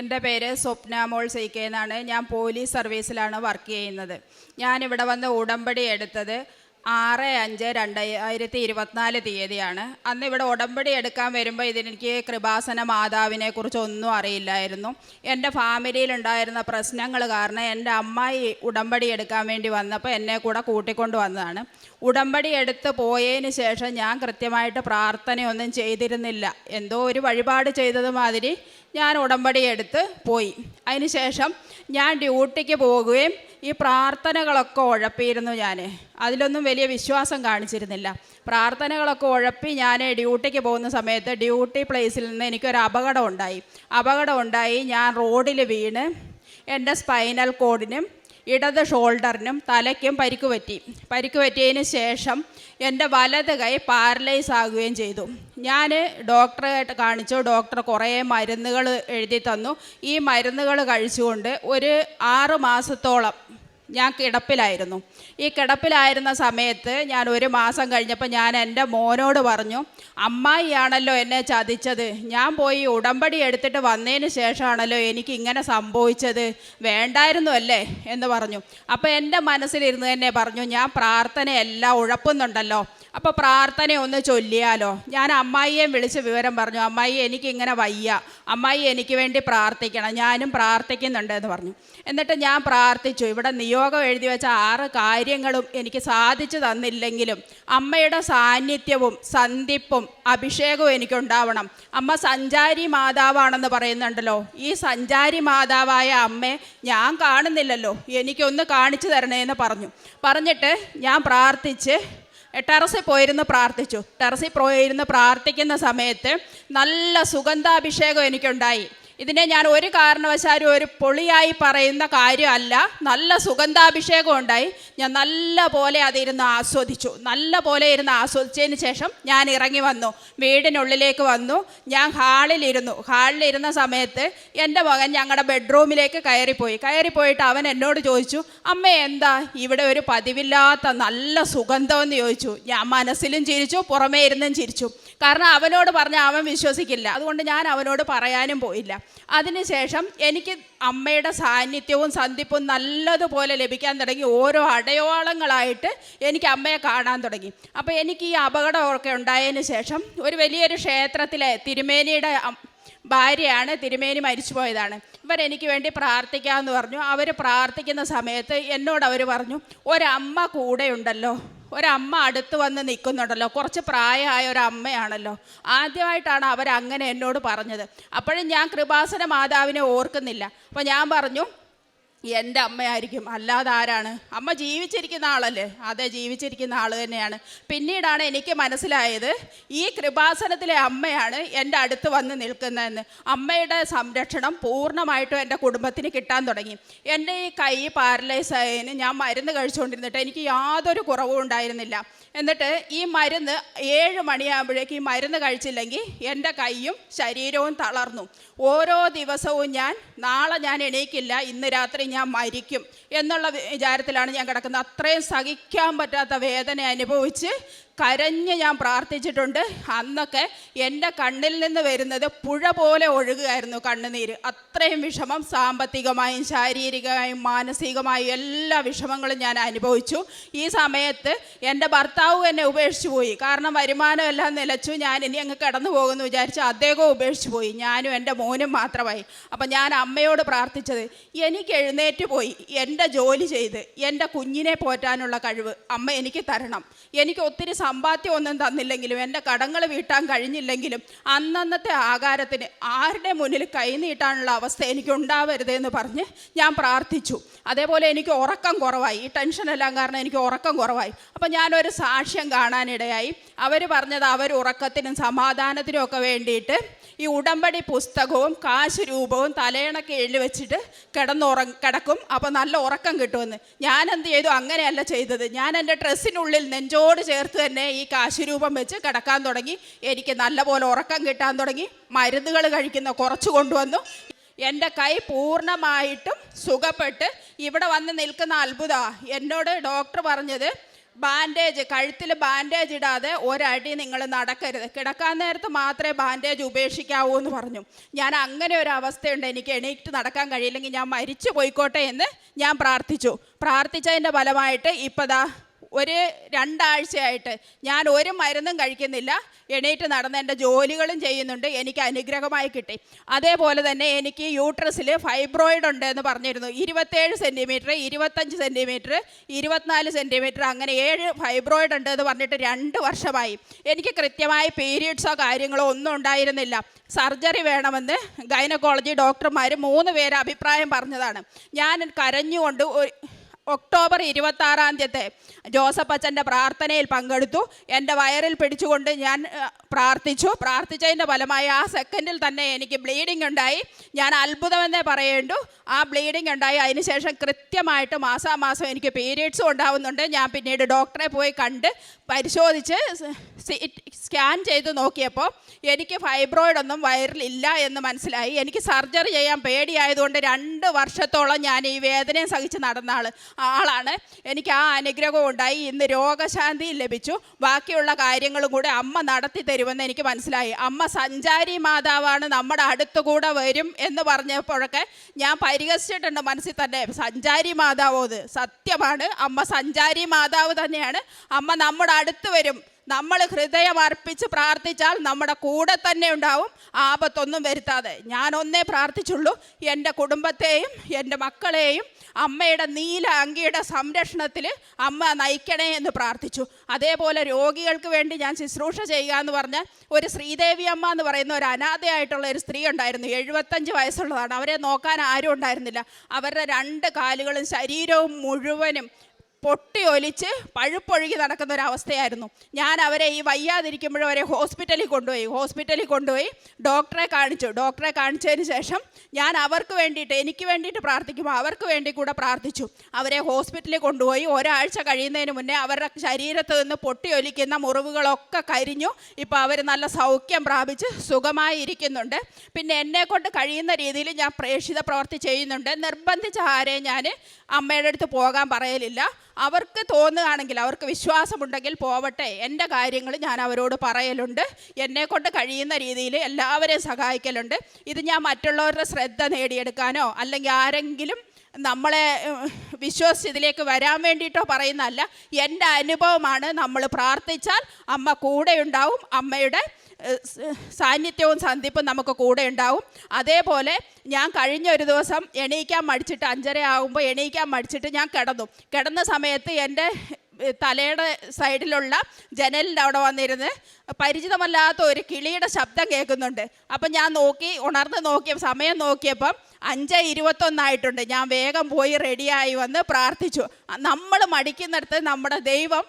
എന്റെ പേര് സ്വപ്ന മോൾ സൈക്കെ എന്നാണ്. ഞാൻ പോലീസ് സർവീസിലാണ് വർക്ക് ചെയ്യുന്നത്. ഞാൻ ഇവിടെ വന്ന് ഉടമ്പടി എടുത്തത് ആറ് അഞ്ച് രണ്ടായിരത്തി ഇരുപത്തിനാല് തീയതിയാണ്. അന്ന് ഇവിടെ ഉടമ്പടി എടുക്കാൻ വരുമ്പോൾ ഇതിനെനിക്ക് കൃപാസന മാതാവിനെ കുറിച്ച് ഒന്നും അറിയില്ലായിരുന്നു. എന്റെ ഫാമിലിയിലുണ്ടായിരുന്ന പ്രശ്നങ്ങൾ കാരണം എന്റെ അമ്മായി ഉടമ്പടി എടുക്കാൻ വേണ്ടി വന്നപ്പോൾ എന്നെ കൂടെ കൂട്ടിക്കൊണ്ട് വന്നതാണ്. ഉടമ്പടി എടുത്ത് പോയതിന് ശേഷം ഞാൻ കൃത്യമായിട്ട് പ്രാർത്ഥനയൊന്നും ചെയ്തിരുന്നില്ല. എന്തോ ഒരു വഴിപാട് ചെയ്തത് മാതിരി ഞാൻ ഉടമ്പടി എടുത്ത് പോയി. അതിനുശേഷം ഞാൻ ഡ്യൂട്ടിക്ക് പോകുകയും ഈ പ്രാർത്ഥനകളൊക്കെ ഉഴപ്പിയിരുന്നു ഞാൻ. അതിലൊന്നും വലിയ വിശ്വാസം കാണിച്ചിരുന്നില്ല. പ്രാർത്ഥനകളൊക്കെ ഉഴപ്പി ഞാൻ ഡ്യൂട്ടിക്ക് പോകുന്ന സമയത്ത് ഡ്യൂട്ടി പ്ലേസിൽ നിന്ന് എനിക്കൊരു അപകടം ഉണ്ടായി. അപകടം ഉണ്ടായി ഞാൻ റോഡിൽ വീണ്. എന്റെ സ്പൈനൽ കോഡിനും ഇടത് ഷോൾഡറിനും തലയ്ക്കും പരിക്ക് പറ്റി. പരിക്ക് പറ്റിയതിന് ശേഷം എന്റെ വലത് കൈ പാരലൈസ് ആകുകയും ചെയ്തു. ഞാൻ ഡോക്ടറെ കാണിച്ചു. ഡോക്ടർ കുറേ മരുന്നുകൾ എഴുതി തന്നു. ഈ മരുന്നുകൾ കഴിച്ചുകൊണ്ട് ഒരു ആറ് മാസത്തോളം ഞാൻ കിടപ്പിലായിരുന്നു. ഈ കിടപ്പിലായിരുന്ന സമയത്ത് ഞാൻ ഒരു മാസം കഴിഞ്ഞപ്പോൾ ഞാൻ എന്റെ മോനോട് പറഞ്ഞു അമ്മായിയാണല്ലോ എന്നെ ചതിച്ചത്. ഞാൻ പോയി ഉടമ്പടി എടുത്തിട്ട് വന്നതിന് ശേഷമാണല്ലോ എനിക്ക് ഇങ്ങനെ സംഭവിച്ചത്. വേണ്ടായിരുന്നു അല്ലേ? എന്ന് പറഞ്ഞു. അപ്പോൾ എന്റെ മനസ്സിലിരുന്ന് തന്നെ പറഞ്ഞു ഞാൻ പ്രാർത്ഥനയെല്ലാം ഉഴപ്പുന്നുണ്ടല്ലോ. അപ്പോൾ പ്രാർത്ഥന ഒന്ന് ചൊല്ലിയാലോ. ഞാൻ അമ്മായിയെ വിളിച്ച് വിവരം പറഞ്ഞു. അമ്മായി എനിക്ക് ഇങ്ങനെ വയ്യ. അമ്മായി എനിക്ക് വേണ്ടി പ്രാർത്ഥിക്കണം. ഞാനും പ്രാർത്ഥിക്കുന്നുണ്ട് എന്ന് പറഞ്ഞു. എന്നിട്ട് ഞാൻ പ്രാർത്ഥിച്ചു. ഇവിടെ നിയോഗം എഴുതി വെച്ച ആറ് കാര്യങ്ങളും എനിക്ക് സാധിച്ചു തന്നില്ലെങ്കിലും അമ്മയുടെ സാന്നിധ്യവും സന്ധിപ്പും അഭിഷേകവും എനിക്കുണ്ടാവണം. അമ്മ സഞ്ചാരി മാതാവാണെന്ന് പറയുന്നുണ്ടല്ലോ. ഈ സഞ്ചാരി മാതാവായ അമ്മയെ ഞാൻ കാണുന്നില്ലല്ലോ. എനിക്കൊന്ന് കാണിച്ചു തരണേ എന്ന് പറഞ്ഞു. പറഞ്ഞിട്ട് ഞാൻ പ്രാർത്ഥിച്ച് ടെറസിൽ പോയിരുന്ന് പ്രാർത്ഥിച്ചു. ടെറസിൽ പോയിരുന്ന് പ്രാർത്ഥിക്കുന്ന സമയത്ത് നല്ല സുഗന്ധാഭിഷേകം എനിക്കുണ്ടായി. ഇതിനെ ഞാൻ ഒരു കാരണവശാലും ഒരു പൊളിയായി പറയുന്ന കാര്യമല്ല. നല്ല സുഗന്ധാഭിഷേകം ഉണ്ടായി. ഞാൻ നല്ല പോലെ അതിരുന്ന് ആസ്വദിച്ചു. നല്ല പോലെ ഇരുന്ന് ആസ്വദിച്ചതിന് ശേഷം ഞാൻ ഇറങ്ങി വന്നു. വീടിനുള്ളിലേക്ക് വന്നു. ഞാൻ ഹാളിലിരുന്നു. ഹാളിലിരുന്ന സമയത്ത് എന്റെ മകൻ ഞങ്ങളുടെ ബെഡ്റൂമിലേക്ക് കയറിപ്പോയി. കയറിപ്പോയിട്ട് അവൻ എന്നോട് ചോദിച്ചു അമ്മ എന്താ ഇവിടെ ഒരു പതിവില്ലാത്ത നല്ല സുഗന്ധമെന്ന് ചോദിച്ചു. ഞാൻ മനസ്സിലും ചിരിച്ചു പുറമേ ഇരുന്നും ചിരിച്ചു. കാരണം അവനോട് പറഞ്ഞാൽ അവൻ വിശ്വസിക്കില്ല. അതുകൊണ്ട് ഞാൻ അവനോട് പറയാനും പോയില്ല. അതിനുശേഷം എനിക്ക് അമ്മയുടെ സാന്നിധ്യവും സന്ധിപ്പും നല്ലതുപോലെ ലഭിക്കാൻ തുടങ്ങി. ഓരോ അടയാളങ്ങളായിട്ട് എനിക്ക് അമ്മയെ കാണാൻ തുടങ്ങി. അപ്പോൾ എനിക്ക് ഈ അപകടമൊക്കെ ഉണ്ടായതിന് ശേഷം ഒരു വലിയൊരു ക്ഷേത്രത്തിലെ തിരുമേനിയുടെ ഭാര്യയാണ് തിരുമേനി മരിച്ചു പോയതാണ് ഇവരെനിക്ക് വേണ്ടി പ്രാർത്ഥിക്കാമെന്ന് പറഞ്ഞു. അവർ പ്രാർത്ഥിക്കുന്ന സമയത്ത് എന്നോട് അവർ പറഞ്ഞു ഒരമ്മ കൂടെയുണ്ടല്ലോ. ഒരമ്മ അടുത്ത് വന്ന് നിൽക്കുന്നുണ്ടല്ലോ. കുറച്ച് പ്രായമായ ഒരു അമ്മയാണല്ലോ ആദ്യമായിട്ടാണ് അവരങ്ങനെ എന്നോട് പറഞ്ഞത്. അപ്പോഴും ഞാൻ കൃപാസന മാതാവിനെ ഓർക്കുന്നില്ല. അപ്പോൾ ഞാൻ പറഞ്ഞു എന്റെ അമ്മയായിരിക്കും. അല്ലാതെ ആരാണ്? അമ്മ ജീവിച്ചിരിക്കുന്ന ആളല്ലേ? അതെ ജീവിച്ചിരിക്കുന്ന ആൾ തന്നെയാണ്. പിന്നീടാണ് എനിക്ക് മനസ്സിലായത് ഈ കൃപാസനത്തിലെ അമ്മയാണ് എന്റെ അടുത്ത് വന്ന് നിൽക്കുന്നതെന്ന്. അമ്മയുടെ സംരക്ഷണം പൂർണമായിട്ടും എന്റെ കുടുംബത്തിന് കിട്ടാൻ തുടങ്ങി. എന്റെ ഈ കൈ പാരലൈസ് ആയതിന് ഞാൻ മരുന്ന് കഴിച്ചുകൊണ്ടിരുന്നിട്ട് എനിക്ക് യാതൊരു കുറവും ഉണ്ടായിരുന്നില്ല. എന്നിട്ട് ഈ മരുന്ന് ഏഴ് മണിയാകുമ്പോഴേക്ക് ഈ മരുന്ന് കഴിച്ചില്ലെങ്കിൽ എന്റെ കൈയും ശരീരവും തളർന്നു. ഓരോ ദിവസവും ഞാൻ നാളെ ഞാൻ എണീക്കില്ല ഇന്ന് രാത്രി ഞാൻ മരിക്കും എന്നുള്ള വിചാരത്തിലാണ് ഞാൻ കിടക്കുന്നത്. അത്രയും സഹിക്കാൻ പറ്റാത്ത വേദന അനുഭവിച്ച് കരഞ്ഞ് ഞാൻ പ്രാർത്ഥിച്ചിട്ടുണ്ട്. അന്നൊക്കെ എന്റെ കണ്ണിൽ നിന്ന് വരുന്നത് പുഴ പോലെ ഒഴുകുകയായിരുന്നു കണ്ണുനീര്. അത്രയും വിഷമം സാമ്പത്തികമായും ശാരീരികമായും മാനസികമായും എല്ലാ വിഷമങ്ങളും ഞാൻ അനുഭവിച്ചു. ഈ സമയത്ത് എന്റെ ഭർത്താവ് എന്നെ ഉപേക്ഷിച്ചു പോയി. കാരണം വരുമാനമെല്ലാം നിലച്ചു. ഞാൻ ഇനി അങ്ങ് കിടന്നു പോകുമെന്ന് വിചാരിച്ച് അദ്ദേഹവും ഉപേക്ഷിച്ചു പോയി. ഞാനും എന്റെ മോനും മാത്രമായി. അപ്പം ഞാൻ അമ്മയോട് പ്രാർത്ഥിച്ചത് എനിക്ക് എഴുന്നേറ്റ് പോയി. എന്റെ ജോലി ചെയ്ത് എന്റെ കുഞ്ഞിനെ പോറ്റാനുള്ള കഴിവ് അമ്മ എനിക്ക് തരണം. എനിക്ക് ഒത്തിരി സമ്പാദ്യം ഒന്നും തന്നില്ലെങ്കിലും എന്റെ കടങ്ങൾ വീട്ടാൻ കഴിഞ്ഞില്ലെങ്കിലും അന്നന്നത്തെ ആകാരത്തിന് ആരുടെ മുന്നിൽ കൈനീട്ടാനുള്ള അവസ്ഥ എനിക്ക് ഉണ്ടാവരുത് എന്ന് പറഞ്ഞ് ഞാൻ പ്രാർത്ഥിച്ചു. അതേപോലെ എനിക്ക് ഉറക്കം കുറവായി. ഈ ടെൻഷനെല്ലാം കാരണം എനിക്ക് ഉറക്കം കുറവായി. അപ്പം ഞാനൊരു സാക്ഷ്യം കാണാനിടയായി. അവർ പറഞ്ഞത് അവർ ഉറക്കത്തിനും സമാധാനത്തിനും ഒക്കെ വേണ്ടിയിട്ട് ഈ ഉടമ്പടി പുസ്തകവും കാശ് രൂപവും തലയണക്ക് എഴുതി വെച്ചിട്ട് കിടന്നുറ കിടക്കും. അപ്പോൾ നല്ല ഉറക്കം കിട്ടുമെന്ന്. ഞാൻ എന്ത് ചെയ്തു? അങ്ങനെയല്ല ചെയ്തത്. ഞാൻ എന്റെ ഡ്രസ്സിനുള്ളിൽ നെഞ്ചോട് ചേർത്ത് തന്നെ ഈ കാശ് രൂപം വെച്ച് കിടക്കാൻ തുടങ്ങി. എനിക്ക് നല്ലപോലെ ഉറക്കം കിട്ടാൻ തുടങ്ങി. മരുന്നുകൾ കഴിക്കുന്ന കുറച്ച് കൊണ്ടുവന്നു. എന്റെ കൈ പൂർണമായിട്ടും സുഖപ്പെട്ട് ഇവിടെ വന്ന് നിൽക്കുന്ന അത്ഭുത. എന്നോട് ഡോക്ടർ പറഞ്ഞത് ബാൻഡേജ് കഴുത്തിൽ ബാൻഡേജ് ഇടാതെ ഒരടി നിങ്ങൾ നടക്കരുത്. കിടക്കാൻ നേരത്ത് മാത്രമേ ബാൻഡേജ് ഉപേക്ഷിക്കാവൂ എന്ന് പറഞ്ഞു. ഞാൻ അങ്ങനെ ഒരു അവസ്ഥയുണ്ട്. എനിക്ക് എണീറ്റ് നടക്കാൻ കഴിയില്ലെങ്കിൽ ഞാൻ മരിച്ചു പോയിക്കോട്ടെ എന്ന് ഞാൻ പ്രാർത്ഥിച്ചു. പ്രാർത്ഥിച്ചതിന്റെ ഫലമായിട്ട് ഇപ്പം ദാ ഒരു രണ്ടാഴ്ചയായിട്ട് ഞാൻ ഒരു മരുന്നും കഴിക്കുന്നില്ല. എണീറ്റ് നടന്ന് എന്റെ ജോലികളും ചെയ്യുന്നുണ്ട്. എനിക്ക് അനുഗ്രഹമായി കിട്ടി. അതേപോലെ തന്നെ എനിക്ക് യൂട്രസിൽ ഫൈബ്രോയിഡ് ഉണ്ട് എന്ന് പറഞ്ഞിരുന്നു. ഇരുപത്തേഴ് സെന്റിമീറ്റർ ഇരുപത്തഞ്ച് സെന്റിമീറ്റർ ഇരുപത്തിനാല് സെന്റിമീറ്റർ അങ്ങനെ ഏഴ് ഫൈബ്രോയിഡ് ഉണ്ട് എന്ന് പറഞ്ഞിട്ട് രണ്ട് വർഷമായി. എനിക്ക് കൃത്യമായി പീരീഡ്സോ കാര്യങ്ങളോ ഒന്നും ഉണ്ടായിരുന്നില്ല. സർജറി വേണമെന്ന് ഗൈനക്കോളജി ഡോക്ടർമാർ മൂന്ന് പേര് അഭിപ്രായം പറഞ്ഞതാണ്. ഞാൻ കരഞ്ഞുകൊണ്ട് ഒക്ടോബർ ഇരുപത്തി ആറാം തീയതി ജോസഫ് അച്ഛന്റെ പ്രാർത്ഥനയിൽ പങ്കെടുത്തു. എന്റെ വയറിൽ പിടിച്ചുകൊണ്ട് ഞാൻ പ്രാർത്ഥിച്ചു. പ്രാർത്ഥിച്ചതിന്റെ ഫലമായി ആ സെക്കൻഡിൽ തന്നെ എനിക്ക് ബ്ലീഡിംഗ് ഉണ്ടായി. ഞാൻ അത്ഭുതമെന്നേ പറയേണ്ടു. ആ ബ്ലീഡിംഗ് ഉണ്ടായി. അതിനുശേഷം കൃത്യമായിട്ട് മാസാമാസം എനിക്ക് പീരീഡ്സും ഉണ്ടാവുന്നുണ്ട്. ഞാൻ പിന്നീട് ഡോക്ടറെ പോയി കണ്ട് പരിശോധിച്ച് സ്കാൻ ചെയ്ത് നോക്കിയപ്പോൾ എനിക്ക് ഫൈബ്രോയിഡ് ഒന്നും വയറിൽ ഇല്ല എന്ന് മനസ്സിലായി. എനിക്ക് സർജറി ചെയ്യാൻ പേടിയായതുകൊണ്ട് രണ്ട് വർഷത്തോളം ഞാൻ ഈ വേദനയും സഹിച്ച് നടന്ന ആൾ ആളാണ്. എനിക്ക് ആ അനുഗ്രഹവും ഉണ്ടായി. ഇന്ന് രോഗശാന്തി ലഭിച്ചു. ബാക്കിയുള്ള കാര്യങ്ങളും കൂടെ അമ്മ നടത്തി തരുമെന്ന് എനിക്ക് മനസ്സിലായി. അമ്മ സഞ്ചാരി മാതാവാണ് നമ്മുടെ അടുത്തുകൂടെ വരും എന്ന് പറഞ്ഞപ്പോഴൊക്കെ ഞാൻ പരിഹസിച്ചിട്ടുണ്ട് മനസ്സിൽ തന്നെ. സഞ്ചാരി മാതാവോ സത്യമാണ്. അമ്മ സഞ്ചാരി മാതാവ് തന്നെയാണ്. അമ്മ നമ്മുടെ അടുത്ത് വരും. നമ്മൾ ഹൃദയം അർപ്പിച്ച് പ്രാർത്ഥിച്ചാൽ നമ്മുടെ കൂടെ തന്നെ ഉണ്ടാവും. ആപത്തൊന്നും വരുത്താതെ. ഞാനൊന്നേ പ്രാർത്ഥിച്ചുള്ളൂ. എന്റെ കുടുംബത്തെയും എന്റെ മക്കളെയും അമ്മയുടെ നീല അങ്കിയുടെ സംരക്ഷണത്തിൽ അമ്മ നയിക്കണേ എന്ന് പ്രാർത്ഥിച്ചു. അതേപോലെ രോഗികൾക്ക് വേണ്ടി ഞാൻ ശുശ്രൂഷ ചെയ്യുക എന്ന് പറഞ്ഞാൽ ഒരു ശ്രീദേവി അമ്മ എന്ന് പറയുന്ന ഒരു അനാഥയായിട്ടുള്ള ഒരു സ്ത്രീ ഉണ്ടായിരുന്നു. എഴുപത്തഞ്ച് വയസ്സുള്ളതാണ്. അവരെ നോക്കാൻ ആരും ഉണ്ടായിരുന്നില്ല. അവരുടെ രണ്ട് കാലുകളും ശരീരവും മുഴുവനും പൊട്ടി ഒലിച്ച് പഴുപ്പൊഴുകി നടക്കുന്ന ഒരു അവസ്ഥയായിരുന്നു ഞാൻ അവരെ ഈ വയ്യാതിരിക്കുമ്പോഴും അവരെ ഹോസ്പിറ്റലിൽ കൊണ്ടുപോയി ഹോസ്പിറ്റലിൽ കൊണ്ടുപോയി ഡോക്ടറെ കാണിച്ചു. ഡോക്ടറെ കാണിച്ചതിന് ശേഷം ഞാൻ അവർക്ക് വേണ്ടിയിട്ട് എനിക്ക് വേണ്ടിയിട്ട് പ്രാർത്ഥിക്കുമ്പോൾ അവർക്ക് വേണ്ടി കൂടെ പ്രാർത്ഥിച്ചു. അവരെ ഹോസ്പിറ്റലിൽ കൊണ്ടുപോയി. ഒരാഴ്ച കഴിയുന്നതിന് മുന്നേ അവരുടെ ശരീരത്ത് നിന്ന് പൊട്ടി ഒലിക്കുന്ന മുറിവുകളൊക്കെ കരിഞ്ഞു. ഇപ്പോൾ അവർ നല്ല സൗഖ്യം പ്രാപിച്ച് സുഖമായി ഇരിക്കുന്നുണ്ട്. പിന്നെ എന്നെ കൊണ്ട് കഴിയുന്ന രീതിയിൽ ഞാൻ പ്രേക്ഷിത പ്രവർത്തി ചെയ്യുന്നുണ്ട്. നിർബന്ധിച്ച ആരെയും ഞാൻ അമ്മയുടെ അടുത്ത് പോകാൻ പറയലില്ല. അവർക്ക് തോന്നുകയാണെങ്കിൽ അവർക്ക് വിശ്വാസമുണ്ടെങ്കിൽ പോവട്ടെ. എന്റെ കാര്യങ്ങൾ ഞാൻ അവരോട് പറയലുണ്ട്. എന്നെ കൊണ്ട് കഴിയുന്ന രീതിയിൽ എല്ലാവരെയും സഹായിക്കലുണ്ട്. ഇത് ഞാൻ മറ്റുള്ളവരുടെ ശ്രദ്ധ നേടിയെടുക്കാനോ അല്ലെങ്കിൽ ആരെങ്കിലും നമ്മളെ വിശ്വസിച്ചതിലേക്ക് വരാൻ വേണ്ടിയിട്ടോ പറയുന്നതല്ല. എന്റെ അനുഭവമാണ് നമ്മൾ പ്രാർത്ഥിച്ചാൽ അമ്മ കൂടെ ഉണ്ടാവും അമ്മയുടെ സാന്നിധ്യവും സന്ധിപ്പും നമുക്ക് കൂടെ ഉണ്ടാവും. അതേപോലെ ഞാൻ കഴിഞ്ഞ ഒരു ദിവസം എണീക്കാൻ മടിച്ചിട്ട് അഞ്ചര ആകുമ്പോൾ എണീക്കാൻ മടിച്ചിട്ട് ഞാൻ കിടന്നു. കിടന്ന സമയത്ത് എന്റെ തലയുടെ സൈഡിലുള്ള ജനലിന്റെ അവിടെ വന്നിരുന്ന് പരിചിതമല്ലാത്ത ഒരു കിളിയുടെ ശബ്ദം കേൾക്കുന്നുണ്ട്. അപ്പം ഞാൻ നോക്കി ഉണർന്ന് നോക്കിയ സമയം നോക്കിയപ്പം അഞ്ച് ഇരുപത്തൊന്നായിട്ടുണ്ട്. ഞാൻ വേഗം പോയി റെഡിയായി വന്ന് പ്രാർത്ഥിച്ചു. നമ്മൾ മടിക്കുന്നിടത്ത് നമ്മുടെ ദൈവം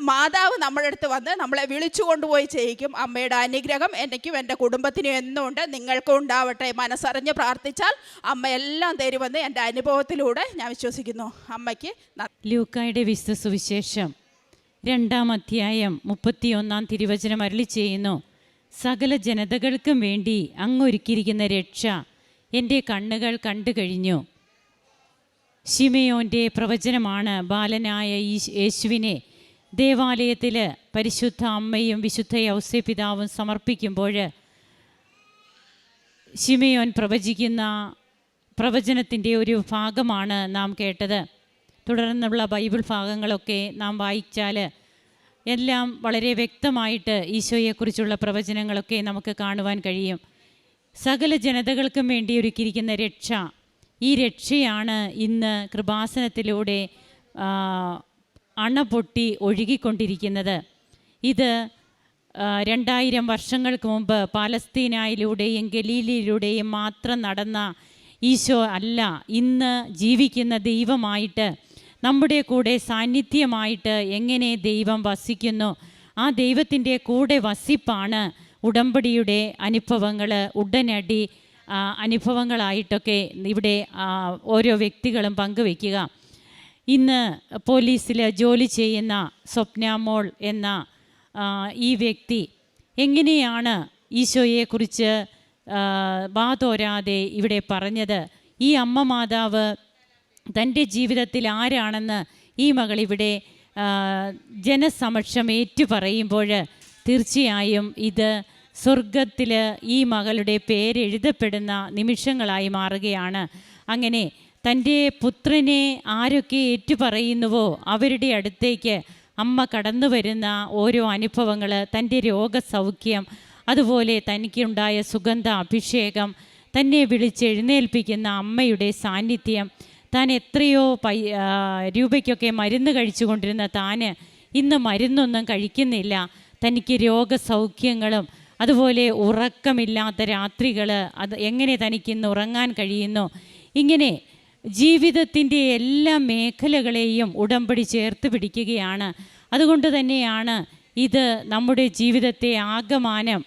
മാതാവ് നമ്മുടെ അടുത്ത് വന്ന് നമ്മളെ വിളിച്ചു കൊണ്ടുപോയി ചെയ്യിക്കും. അമ്മയുടെ അനുഗ്രഹം എനിക്കും എന്റെ കുടുംബത്തിനും എന്നുണ്ട്. നിങ്ങൾക്കും ഉണ്ടാവട്ടെ. മനസ്സറിഞ്ഞ് പ്രാർത്ഥിച്ചാൽ അമ്മ എല്ലാം തരുമെന്ന് എന്റെ അനുഭവത്തിലൂടെ ഞാൻ വിശ്വസിക്കുന്നു. അമ്മയ്ക്ക് ലൂക്കായുടെ വിശുദ്ധ സുവിശേഷം രണ്ടാം അധ്യായം മുപ്പത്തിയൊന്നാം തിരുവചനം അരളി ചെയ്യുന്നു. സകല ജനതകൾക്കും വേണ്ടി അങ്ങൊരുക്കിയിരിക്കുന്ന രക്ഷ എന്റെ കണ്ണുകൾ കണ്ടു കഴിഞ്ഞു. ശിമയോന്റെ പ്രവചനമാണ് ബാലനായ യേശുവിനെ ദേവാലയത്തിൽ പരിശുദ്ധ അമ്മയും വിശുദ്ധ ഔസ്യ പിതാവും സമർപ്പിക്കുമ്പോൾ ശിമയോൻ പ്രവചിക്കുന്ന പ്രവചനത്തിന്റെ ഒരു ഭാഗമാണ് നാം കേട്ടത്. തുടർന്നുള്ള ബൈബിൾ ഭാഗങ്ങളൊക്കെ നാം വായിച്ചാൽ എല്ലാം വളരെ വ്യക്തമായിട്ട് ഈശോയെക്കുറിച്ചുള്ള പ്രവചനങ്ങളൊക്കെ നമുക്ക് കാണുവാൻ കഴിയും. സകല ജനതകൾക്കും വേണ്ടി ഒരുക്കിയിരിക്കുന്ന രക്ഷ. ഈ രക്ഷയാണ് ഇന്ന് കൃപാസനത്തിലൂടെ അണപൊട്ടി ഒഴുകിക്കൊണ്ടിരിക്കുന്നത്. ഇത് രണ്ടായിരം വർഷങ്ങൾക്ക് മുമ്പ് പാലസ്തീനായിലൂടെയും ഗലീലിയിലൂടെയും മാത്രം നടന്ന ഈശോ അല്ല ഇന്ന് ജീവിക്കുന്ന ദൈവമായിട്ട് നമ്മുടെ കൂടെ സാന്നിധ്യമായിട്ട് എങ്ങനെ ദൈവം വസിക്കുന്നു ആ ദൈവത്തിന്റെ കൂടെ വസിപ്പാണ് ഉടമ്പടിയുടെ അനുഭവങ്ങൾ ഉടനടി അനുഭവങ്ങളായിട്ടൊക്കെ ഇവിടെ ഓരോ വ്യക്തികളും പങ്കുവെക്കുക ഇന്ന് പോലീസിൽ ജോലി ചെയ്യുന്ന സ്വപ്ന മോൾ എന്ന ഈ വ്യക്തി എങ്ങനെയാണ് ഈശോയെക്കുറിച്ച് വാതോരാതെ ഇവിടെ പറഞ്ഞത്? ഈ അമ്മ മാതാവ് തന്റെ ജീവിതത്തിൽ ആരാണെന്ന് ഈ മകൾ ഇവിടെ ജനസമക്ഷം ഏറ്റു പറയുമ്പോൾ തീർച്ചയായും ഇത് സ്വർഗത്തിൽ ഈ മകളുടെ പേരെഴുതപ്പെടുന്ന നിമിഷങ്ങളായി മാറുകയാണ്. അങ്ങനെ തന്റെ പുത്രനെ ആരൊക്കെ ഏറ്റുപറയുന്നുവോ അവരുടെ അടുത്തേക്ക് അമ്മ കടന്നു വരുന്ന ഓരോ അനുഭവങ്ങൾ തന്റെ രോഗസൗഖ്യം അതുപോലെ തനിക്കുണ്ടായ സുഗന്ധ അഭിഷേകം തന്നെ വിളിച്ചെഴുന്നേൽപ്പിക്കുന്ന അമ്മയുടെ സാന്നിധ്യം താൻ എത്രയോ പൈ രൂപയ്ക്കൊക്കെ മരുന്ന് കഴിച്ചുകൊണ്ടിരുന്ന താന് ഇന്ന് മരുന്നൊന്നും കഴിക്കുന്നില്ല. തനിക്ക് രോഗസൗഖ്യങ്ങളും അതുപോലെ ഉറക്കമില്ലാത്ത രാത്രികൾ അത് എങ്ങനെ തനിക്കിന്ന് ഉറങ്ങാൻ കഴിയുന്നു? ഇങ്ങനെ ജീവിതത്തിന്റെ എല്ലാ മേഖലകളെയും ഉടമ്പടി ചേർത്ത് പിടിക്കുകയാണ്. അതുകൊണ്ട് തന്നെയാണ് ഇത് നമ്മുടെ ജീവിതത്തെ ആകമാനം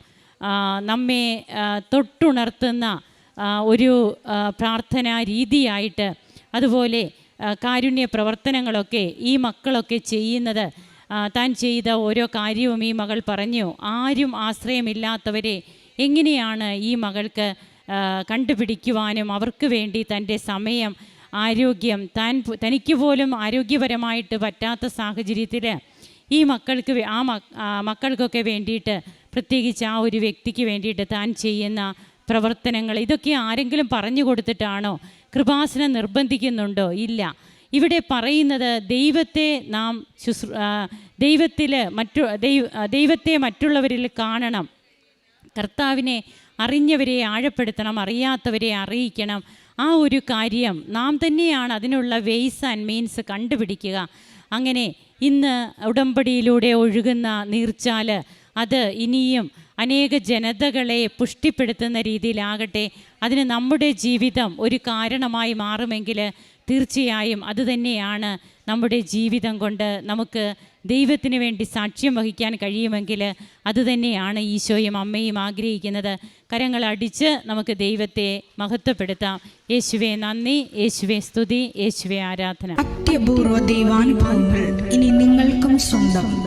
നമ്മെ തൊട്ടുണർത്തുന്ന ഒരു പ്രാർത്ഥനാ രീതിയായിട്ട് അതുപോലെ കാരുണ്യ പ്രവർത്തനങ്ങളൊക്കെ ഈ മക്കളൊക്കെ ചെയ്യുന്നത് താൻ ചെയ്ത ഓരോ കാര്യവും ഈ മകൾ പറഞ്ഞു. ആരും ആശ്രയമില്ലാത്തവരെ എങ്ങനെയാണ് ഈ മകൾക്ക് കണ്ടുപിടിക്കുവാനും അവർക്ക് വേണ്ടി തന്റെ സമയം ആരോഗ്യം താൻ തനിക്ക് പോലും ആരോഗ്യപരമായിട്ട് പറ്റാത്ത സാഹചര്യത്തിൽ ഈ മക്കൾക്ക് ആ മക്കൾക്കൊക്കെ വേണ്ടിയിട്ട് പ്രത്യേകിച്ച് ആ ഒരു വ്യക്തിക്ക് വേണ്ടിയിട്ട് താൻ ചെയ്യുന്ന പ്രവർത്തനങ്ങൾ ഇതൊക്കെ ആരെങ്കിലും പറഞ്ഞു കൊടുത്തിട്ടാണോ? കൃപാസനം നിർബന്ധിക്കുന്നുണ്ടോ? ഇല്ല. ഇവിടെ പറയുന്നത് ദൈവത്തെ നാം ശുശ്രൂ ദൈവത്തിൽ മറ്റു ദൈവ ദൈവത്തെ മറ്റുള്ളവരിൽ കാണണം. കർത്താവിനെ അറിഞ്ഞവരെ ആഴപ്പെടുത്തണം അറിയാത്തവരെ അറിയിക്കണം. ആ ഒരു കാര്യം നാം തന്നെയാണ് അതിനുള്ള വെയ്സ് ആൻഡ് മീൻസ് കണ്ടുപിടിക്കുക. അങ്ങനെ ഇന്ന് ഉടമ്പടിയിലൂടെ ഒഴുകുന്ന നീർച്ചാൽ അത് ഇനിയും അനേക ജനതകളെ പുഷ്ടിപ്പെടുത്തുന്ന രീതിയിലാകട്ടെ അതിന് നമ്മുടെ ജീവിതം ഒരു കാരണമായി മാറുമെങ്കിൽ തീർച്ചയായും അതുതന്നെയാണ് നമ്മുടെ ജീവിതം കൊണ്ട് നമുക്ക് ദൈവത്തിന് വേണ്ടി സാക്ഷ്യം വഹിക്കാൻ കഴിയുമെങ്കിൽ അതുതന്നെയാണ് ഈശോയും അമ്മയും ആഗ്രഹിക്കുന്നത്. കരങ്ങളടിച്ച് നമുക്ക് ദൈവത്തെ മഹത്വപ്പെടുത്താം. യേശുവെ നന്ദി. യേശുവെ സ്തുതി. യേശുവെ ആരാധന. അത്യപൂർവ ദൈവാനുഭവങ്ങൾ ഇനി നിങ്ങൾക്കും സ്വന്തം.